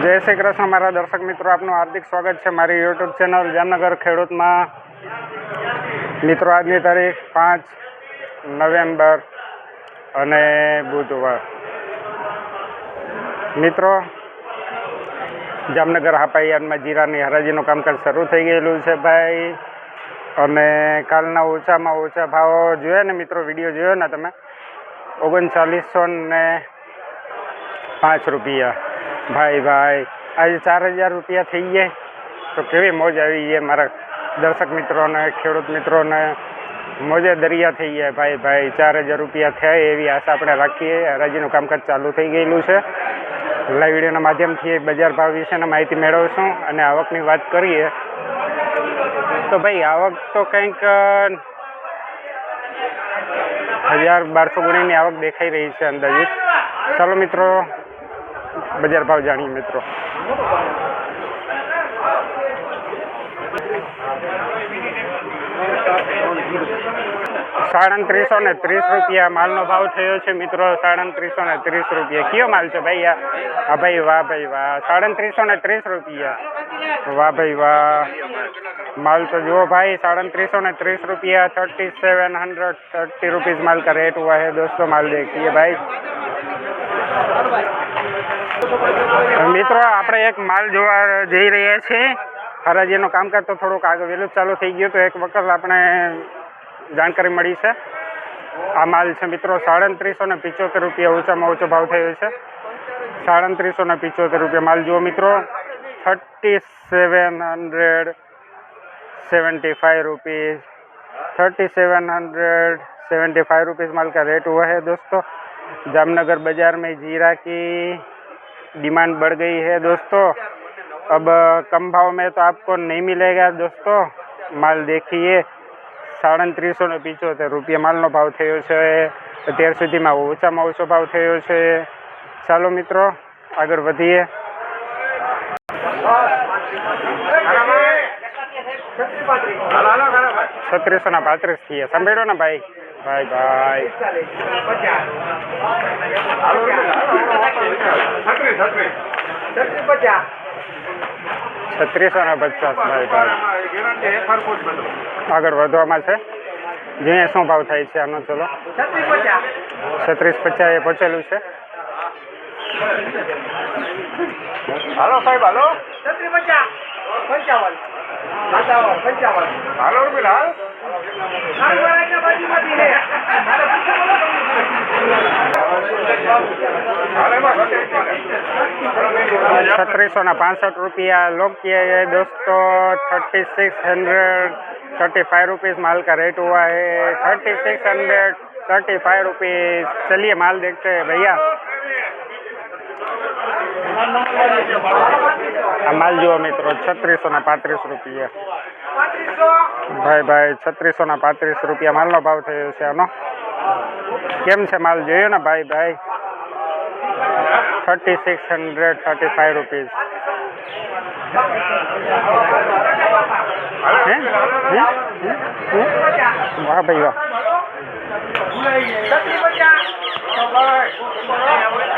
જય શ્રી કૃષ્ણ મારા દર્શક મિત્રો, આપનું હાર્દિક સ્વાગત છે મારી યુટ્યુબ ચેનલ જામનગર ખેડૂતમાં. મિત્રો, આજની તારીખ પાંચ નવેમ્બર અને બુધવાર. મિત્રો, જામનગર હાપાયાનમાં જીરાની હરાજીનું કામકાજ શરૂ થઈ ગયેલું છે ભાઈ. અને કાલના ઓછામાં ઓછા ભાવો જોયા ને મિત્રો, વીડિયો જોયો ને તમે? ઓગણચાલીસો ને પાંચ રૂપિયા. ભાઈ ભાઈ, આજે ચાર હજાર રૂપિયા થઈ ગયા. તો કેવી મોજ આવી છે મારા દર્શક મિત્રોને, ખેડૂત મિત્રોને. મોજે દરિયા થઈ ગયા, ભાઈ ભાઈ, ચાર હજાર રૂપિયા થયા એવી આશા આપણે રાખીએ. હરાજીનું કામકાજ ચાલુ થઈ ગયેલું છે. લાઈવ વિડીયોના માધ્યમથી બજાર ભાવ વિશેની માહિતી મેળવશું અને આવકની વાત કરીએ. તો ભાઈ, આવક તો કંઈક, હજાર બારસો ગુણીની આવક દેખાઈ રહી છે અંદાજિત. ચાલો મિત્રો बजार भाव जाए मित्रों त्रीस त्रीसो ने तीस रुपया माल ना भाव थोड़ा मित्रों साढ़ त्रीसो ने तीस रुपया क्यों माल छो भाई आ भाई वाह भाई वाह साढ़ त्रीसो ने तीस रुपया वाह भाई वाह माल तो जो भाई साढ़ त्रीसो ने तीस रुपया thirty seven hundred thirty rupees माल का रेट हुआ है दोस्तों माल देखिए भाई મિત્રો આપણે એક માલ જોવા જઈ રહ્યા છીએ હરાજીનું કામકાજ તો થોડુંક આગળ વહેલું જ ચાલુ થઈ ગયું તો એક વખત આપણે જાણકારી મળી છે આ માલ છે મિત્રો સાડત્રીસો ને પિચોતેર રૂપિયા ઓછામાં ઓછો ભાવ થયો છે સાડત્રીસો ને પિચોતેર રૂપિયા માલ જુઓ મિત્રો thirty seven hundred seventy five rupees thirty seven hundred seventy five rupees माल का रेट हुआ है दोस्तों जामनगर बाज़ार में जीरा की डिमांड बढ़ गई है दोस्तों अब कम भाव में तो आपको नहीं मिलेगा दोस्तों माल देखिए સાડત્રીસો ને પિચોતેર રૂપિયા માલનો ભાવ થયો છે અત્યાર સુધીમાં ઓછામાં ઓછો ભાવ થયો છે ચાલો મિત્રો આગળ વધીએ છત્રીસો ના પાંત્રીસ થયા સાંભળ્યો ને ભાઈ ભાઈ ભાઈ છત્રીસો ને પચાસ ભાઈ ભાઈ આગળ વધવામાં છે. જોઈએ શું ભાવ થાય છે આનો ચલો? છત્રીસ પચાસ એ પહોંચેલું છે. હાલો સાહેબ હાલો. પંચાવન. પંચાવન. હાલો રૂપિયા હાલ હાલ એમાં छत्तीसो ना पाँसठ रुपया लोग किए हैं दोस्तों thirty six hundred thirty five rupees माल का रेट हुआ है thirty six hundred thirty five rupees चलिए माल देखते हैं भैया આ માલ જુઓ મિત્રો છત્રીસો ના પાંત્રીસ રૂપિયા ભાઈ ભાઈ છત્રીસો ના પાંત્રીસ રૂપિયા માલનો ભાવ થયો છે આનો. કેમ છે માલ? જોયો ને ભાઈ ભાઈ. Thirty six hundred thirty five rupees? વાહ ભાઈ વાહ.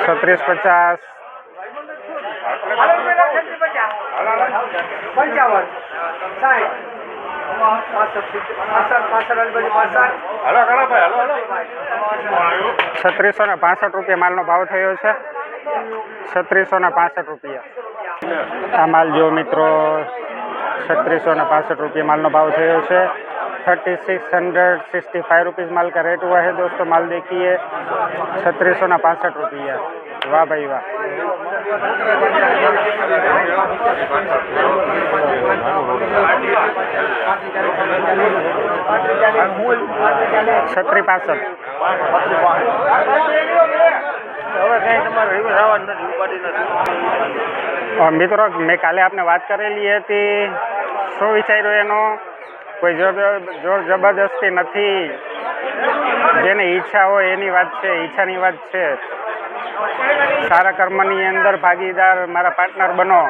છત્રીસ પચાસ. પંચાવન સાઠ પાસઠ પાસઠ પાસઠ અલબત્ત પાસઠ હાલો કરો ભાઈ હાલો હાલો છત્રીસો ને પાસઠ રૂપિયા માલનો ભાવ થયો છે છત્રીસો ને પાસઠ રૂપિયા આ માલ જો મિત્રો छत्तीसो ने पाँसठ रुपये माल नो भाव थयो છે thirty six hundred sixty five rupees माल का रेट हुआ है दोस्तों माल देखिए छत्तीसो ना पाँसठ रुपया वाह भाई वाह છત્રી પાસઠ હવે કઈ તમારે રિવર્સ આવવાનું નથી ઉપાડી નથી. મિત્રો મેં કાલે આપને વાત કરેલી હતી શું વિચાર્યું એનો? કોઈ જોર જોર જબરદસ્તી નથી. જેને ઈચ્છા હોય એની વાત છે ઈચ્છાની વાત છે. સારા કર્મની અંદર ભાગીદાર મારા પાર્ટનર બનો.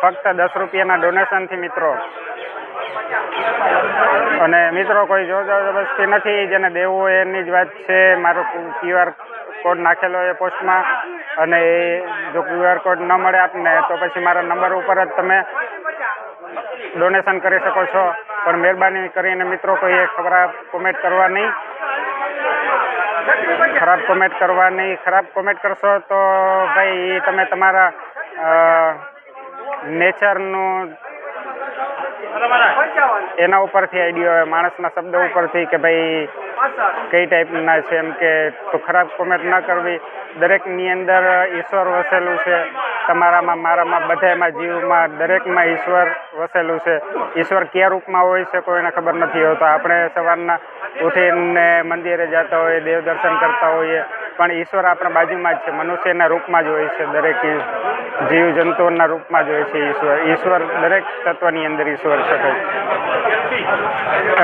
ફક્ત દસ રૂપિયાના ડોનેશનથી મિત્રો. અને મિત્રો, કોઈ જોર જબરદસ્તી નથી, જેને દેવું એની જ વાત છે. મારો ક્યુઆર કોડ નાખેલો એ પોસ્ટમાં અને એ જો ક્યુઆર કોડ ન મળે આપને, તો પછી મારા નંબર ઉપર જ તમે ડોનેશન કરી શકો છો. પણ મહેરબાની કરીને મિત્રો કોઈએ ખબર કોમેન્ટ કરવા નહીં. ખરાબ કોમેન્ટ કરવાની, ખરાબ કોમેન્ટ કરશો તો ભાઈ તમે તમારા નેચરનું એના ઉપરથી આઈડિયો આવે માણસના શબ્દ ઉપરથી કે ભાઈ કઈ ટાઈપના છે એમ કે તો ખરાબ કોમેન્ટ ન કરવી. દરેકની અંદર ઈશ્વર વસેલું છે. તમારામાં, મારામાં, બધામાં, જીવમાં, દરેકમાં ઈશ્વર વસેલું છે. ઈશ્વર કયા રૂપમાં હોય છે કોઈને ખબર નથી હોતો. આપણે સવારના ઉઠીને મંદિરે જતા હોઈએ, દેવ દર્શન કરતા હોઈએ, પણ ઈશ્વર આપણા બાજુમાં જ છે. મનુષ્યના રૂપમાં જ હોય છે દરેક જીવ. જંતુઓના રૂપમાં જ હોય છે ઈશ્વર. ઈશ્વર દરેક તત્વની અંદર ઈશ્વર છે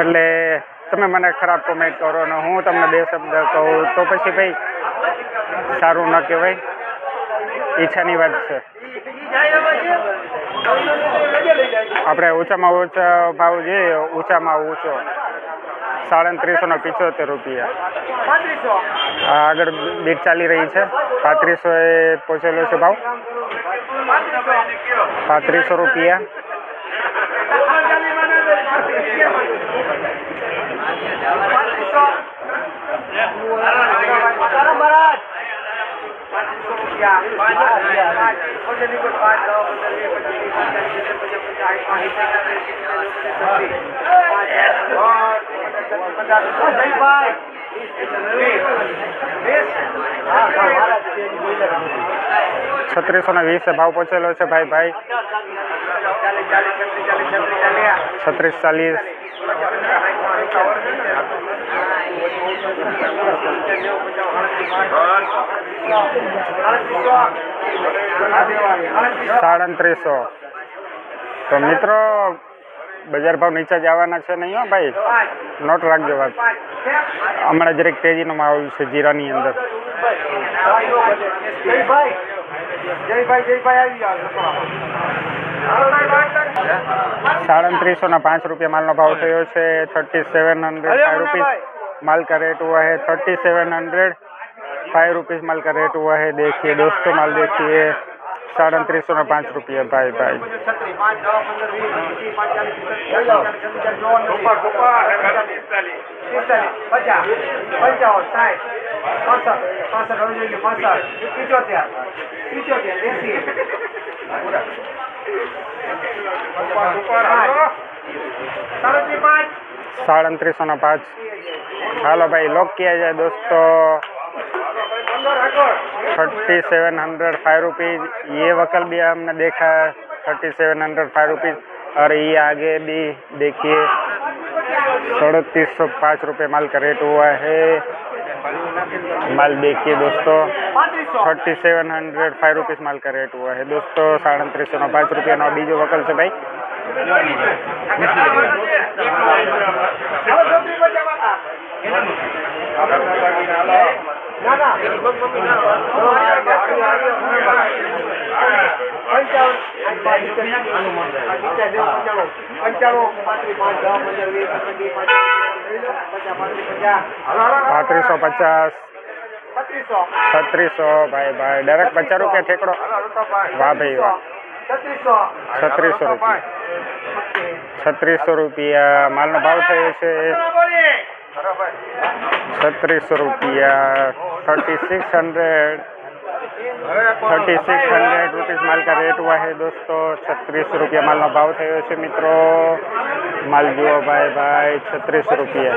એટલે તમે મને ખરાબ કોમેન્ટ કરો ને હું તમને બે શબ્દ કહું તો પછી ભાઈ સારું ન કહેવાય. ઈચ્છાની વાત છે. આપણે ઓછામાં ઓછા ભાવ જોઈએ ઊંચામાં ઊંચો. સાડત્રીસો ને પિચોતેર રૂપિયા. આગળ બીટ ચાલી રહી છે. પાંત્રીસો એ પહોંચેલો છે ભાવ. પાંત્રીસો રૂપિયા પાંત્રીસો તારા મહારાજ પાંત્રીસો રૂપિયા પાંચ પંદરની કોઈ પાંચ દસ પંદર વીસ પચીસ ત્રીસ પાંત્રીસ પચાસ પચાસ સાઠ પાંચ સિત્તેર જયભાઈ છત્રીસો ને વીસ ભાવ પહોંચેલો છે ભાઈ ભાઈ ચાલીસ ચાલીસ છત્રીસ ચાલીસ સાડત્રીસો. તો મિત્રો, બજાર ભાવ નીચે જવાના છે નહીં હો ભાઈ? નોટ રાખજો વાત. હમણાં જરીક તેજીનો માહોલ છે જીરાની અંદર. સાડત્રીસો ના પાંચ રૂપિયા માલનો ભાવ થયો છે થર્ટી સેવન હંડ્રેડ રૂપીઝ माल का रेट हुआ है thirty seven hundred five rupees माल का रेट हुआ है देखिए दोस्तों माल देखिए साढ़तीस सौ पाँच रुपये भाई भाई છત્રીસ પાંચ દસ પંદર વીસ પચીસ પાંચાલીસ પિસ્તાલીસ પિસ્તાલીસ પચાસ પંચાવન સાઠ પાસઠ પાસઠ હવે જોઈએ પાસઠ પિચોતેર પિચોતેર એસી સાડત્રીસ પાંચ साढ़तीस सौ पाँच हेलो भाई लॉक किया जाए दोस्तों પંદર આગળ thirty seven hundred five rupees ये वकल भी हमने देखा है thirty seven hundred five rupees और ये आगे भी देखिए सड़तीस सौ पाँच रुपये माल का रेट हुआ है माल देखिए दोस्तों પાંત્રીસો thirty seven hundred five rupees माल का रेट हुआ है दोस्तों साढ़तीस सौ पाँच रुपया નો બીજો વકલ છે ભાઈ પાંત્રીસ પચીસ. છત્રીસો, ભાઈ ભાઈ ડાયરેક્ટ પચાસ રૂપિયા ઠેકડો. વાહ, ભાઈ, વાહ. છત્રીસો રૂપિયા. છત્રીસો રૂપિયા. માલનો ભાવ થયો છે. छत्तीस रुपया thirty six hundred thirty six hundred rupees माल का रेट हुआ है दोस्तों छत्तीस रुपया माल નો ભાવ થયો છે મિત્રો માલ જુઓ ભાઈ ભાઈ છત્રીસ રૂપિયા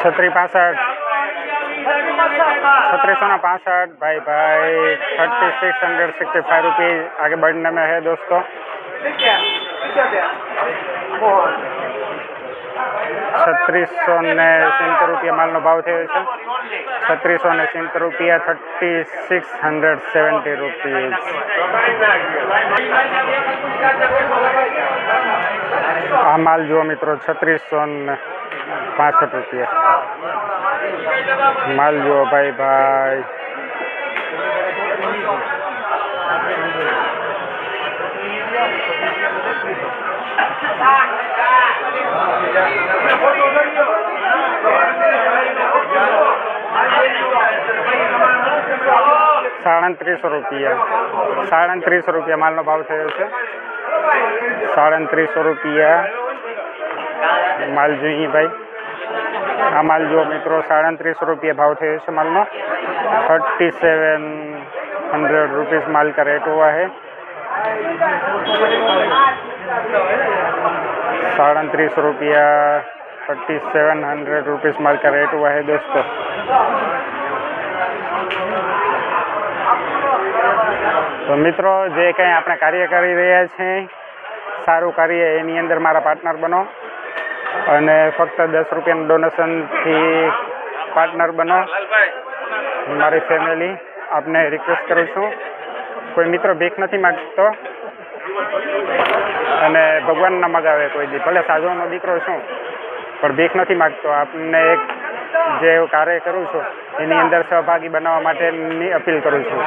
છત્રી પાસઠ छत्तीस ना पाँसठ भाई भाई thirty six hundred sixty five rupees आगे बढ़ने में है दोस्तों છત્રીસો ને સિત્તેર રૂપિયા માલનો ભાવ થયો છે છત્રીસો ને સિત્તેર રૂપિયા thirty six hundred seventy rupees આ માલ જુઓ મિત્રો છત્રીસો ને પાસઠ રૂપિયા માલ જો ભાઈ ભાઈ. સાડત્રીસો રૂપિયા. સાડત્રીસો રૂપિયા માલનો ભાવ થયો છે. સાડત્રીસો રૂપિયા માલ જોઈએ ભાઈ. આ માલ જુઓ મિત્રો સાડત્રીસો રૂપિયા ભાવ થયો છે માલનો થર્ટી સેવન हंड्रेड रुपीज़ माल का रेट हुआ है साड़तीस रुपया थर्टी सेवन हंड्रेड रुपीज़ माल का रेट हुआ है दोस्तों તો મિત્રો જે કંઈ આપણે કાર્ય કરી રહ્યા છીએ સારું કાર્ય એની અંદર મારા પાર્ટનર બનો અને ફક્ત દસ રૂપિયાનું ડોનેશનથી પાર્ટનર બનો. મારી ફેમિલી આપને રિક્વેસ્ટ કરું છું. કોઈ મિત્રો ભીખ નથી માગતો અને ભગવાન ના મગાવે કોઈ દી. ભલે સાધુનો દીકરો છું, પણ ભીખ નથી માગતો. આપને એક જે કાર્ય કરું છું, એની અંદર સહભાગી બનાવવા માટેની અપીલ કરું છું.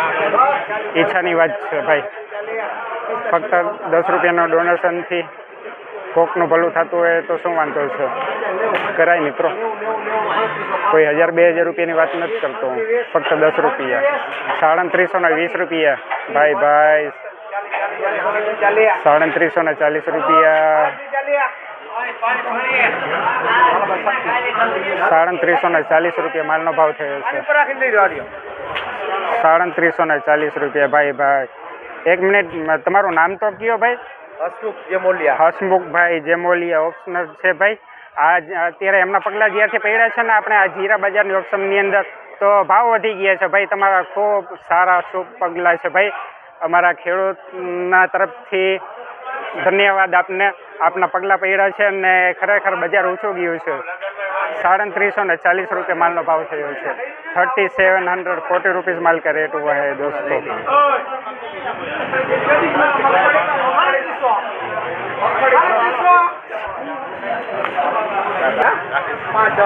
ઈચ્છાની વાત છે ભાઈ. ફક્ત દસ રૂપિયાનો ડોનેશનથી કોકનું ભલું થતું હોય તો શું વાંધો છે? કરાય મિત્રો. કોઈ હજાર, બે હજાર રૂપિયાની વાત નથી કરતો હું. ફક્ત દસ રૂપિયા. સાડત્રીસો ને વીસ રૂપિયા. ભાઈ ભાઈ. સાડત્રીસો ને ચાલીસ રૂપિયા. સાડત્રીસો ને ચાલીસ રૂપિયા માલનો ભાવ થયો છે. સાડત્રીસો ને ચાલીસ રૂપિયા. ભાઈ ભાઈ. એક મિનિટ, તમારું નામ તો કયો ભાઈ? હસમુખ જેમોલિયા. હસમુખભાઈ જેમોલિયા ઓપ્શનર છે ભાઈ. આ અત્યારે એમના પગલાં જ્યારથી પડ્યા છે ને આપણે આ જીરા બજારની ઓપ્શનની અંદર તો ભાવ વધી ગયા છે ભાઈ. તમારા ખૂબ સારા શુભ પગલાં છે ભાઈ. અમારા ખેડૂતના તરફથી ધન્યવાદ આપને. આપના પગલાં પડ્યા છે અને ખરેખર બજાર ઊંચું ગયું છે. સાડત્રીસો ને ચાલીસ રૂપિયા માલનો ભાવ થયો છે. Thirty seven hundred forty rupees માલ કે રેટ હોય દોસ્તો. પાંચ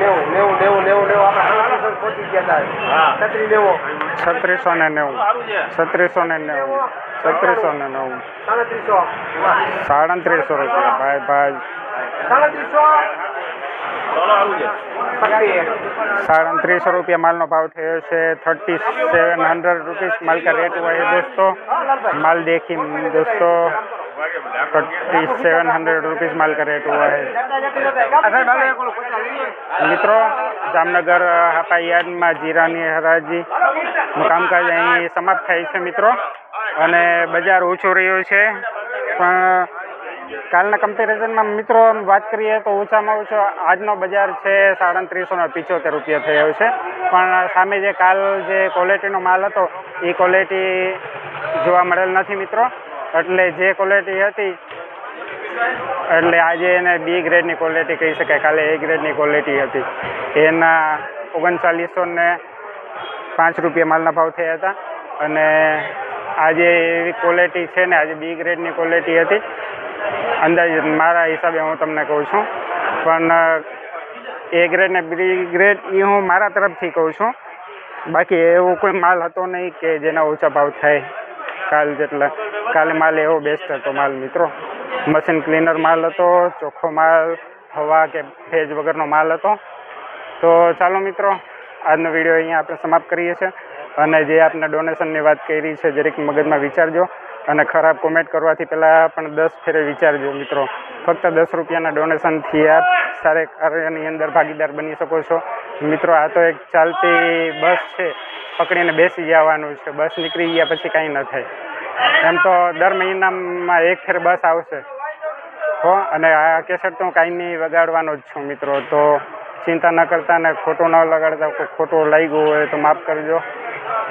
નેવું નેવું નેવું નેવું નેવું ગયા હતા છત્રી નેવું છત્રીસો ને નેવું. છત્રીસો ને નેવું. છત્રીસો ને નેવું. સાડત્રીસો. સાડત્રીસો રૂપિયા. ભાઈ ભાઈ. સાડત્રીસો છત્રીસ साढ़तीस रुपया माल नो भाव થયો છે थर्टी सेवन हंड्रेड रुपीज़ माल का रेट हुआ है दोस्तों माल देखी दोस्तों थर्टी सेवन हंड्रेड रुपीज़ माल का रेट हुआ है મિત્રો જામનગર હાપા યાર્ડમાં જીરાની હરાજીનું કામકાજ અહીં સમાપ્ત થાય છે મિત્રો અને બજાર ઓછું રહ્યું છે પણ કાલના કમ્પેરિઝનમાં મિત્રો વાત કરીએ તો ઓછામાં ઓછો આજનો બજાર છે સાડત્રીસો ને પિચોતેર રૂપિયા થયો છે. પણ સામે જે કાલ જે ક્વોલિટીનો માલ હતો, એ ક્વોલિટી જોવા મળેલ નથી મિત્રો. એટલે જે ક્વોલિટી હતી, એટલે આજે એને બી ગ્રેડની ક્વોલિટી કહી શકાય. કાલે એ ગ્રેડની ક્વોલિટી હતી. એના ઓગણચાલીસો ને પાંચ રૂપિયા માલના ભાવ થયા હતા. અને આજે એવી ક્વોલિટી છે ને, આજે બી ગ્રેડની ક્વોલિટી હતી. અંદાજે મારા હિસાબે હું તમને કહું છું. પણ એ ગ્રેડ ને બી ગ્રેડ એ હું મારા તરફથી કહું છું. બાકી એવો કોઈ માલ હતો નહીં કે જેના ઓછા ભાવ થાય. કાલ જેટલા, કાલે માલ એવો બેસ્ટ હતો માલ, મિત્રો. મશીન ક્લીનર માલ હતો, ચોખ્ખો માલ, હવા કે ભેજ વગરનો માલ હતો. તો ચાલો મિત્રો, આજનો વીડિયો અહીંયા આપણે સમાપ્ત કરીએ છીએ. અને જે આપને ડોનેશનની વાત કરી છે, જરીક મગજમાં વિચારજો. અને ખરાબ કોમેન્ટ કરવાથી પહેલાં પણ દસ ફેરે વિચારજો મિત્રો. ફક્ત દસ રૂપિયાના ડોનેશનથી આપ સારે કાર્યની અંદર ભાગીદાર બની શકો છો. મિત્રો, આ તો એક ચાલતી બસ છે. પકડીને બેસી જવાનું છે. બસ નીકળી ગયા પછી કાંઈ ન થાય. એમ તો દર મહિનામાં એક ફેર બસ આવશે. હો, અને આ કેસેટ તો હું કાંઈ નહીં વગાડવાનો જ છું મિત્રો. તો ચિંતા ન કરતા ને ખોટું ન લગાડતા કોઈ ખોટું લાગ્યું હોય તો માફ કરજો.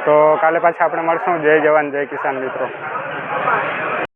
તો કાલે પાછા આપણે મળશું. જય જવાન, જય કિસાન મિત્રો. Bye.